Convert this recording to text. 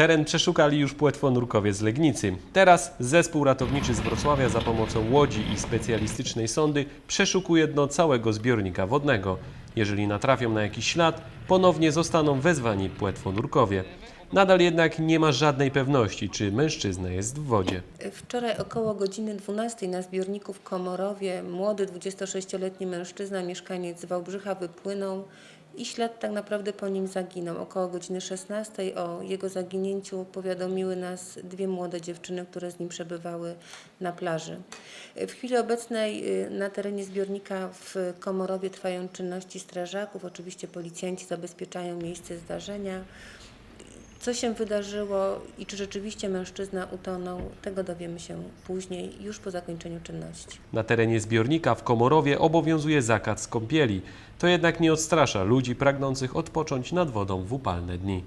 Teren przeszukali już płetwonurkowie z Legnicy. Teraz zespół ratowniczy z Wrocławia za pomocą łodzi i specjalistycznej sondy przeszukuje dno całego zbiornika wodnego. Jeżeli natrafią na jakiś ślad, ponownie zostaną wezwani płetwonurkowie. Nadal jednak nie ma żadnej pewności, czy mężczyzna jest w wodzie. Wczoraj około godziny 12 na zbiorniku w Komorowie młody 26-letni mężczyzna, mieszkaniec Wałbrzycha wypłynął i ślad tak naprawdę po nim zaginął. Około godziny 16 o jego zaginięciu powiadomiły nas dwie młode dziewczyny, które z nim przebywały na plaży. W chwili obecnej y, na terenie zbiornika w Komorowie trwają czynności strażaków. Oczywiście policjanci zabezpieczają miejsce zdarzenia. Co się wydarzyło i czy rzeczywiście mężczyzna utonął, tego dowiemy się później, już po zakończeniu czynności. Na terenie zbiornika w Komorowie obowiązuje zakaz kąpieli. To jednak nie odstrasza ludzi pragnących odpocząć nad wodą w upalne dni.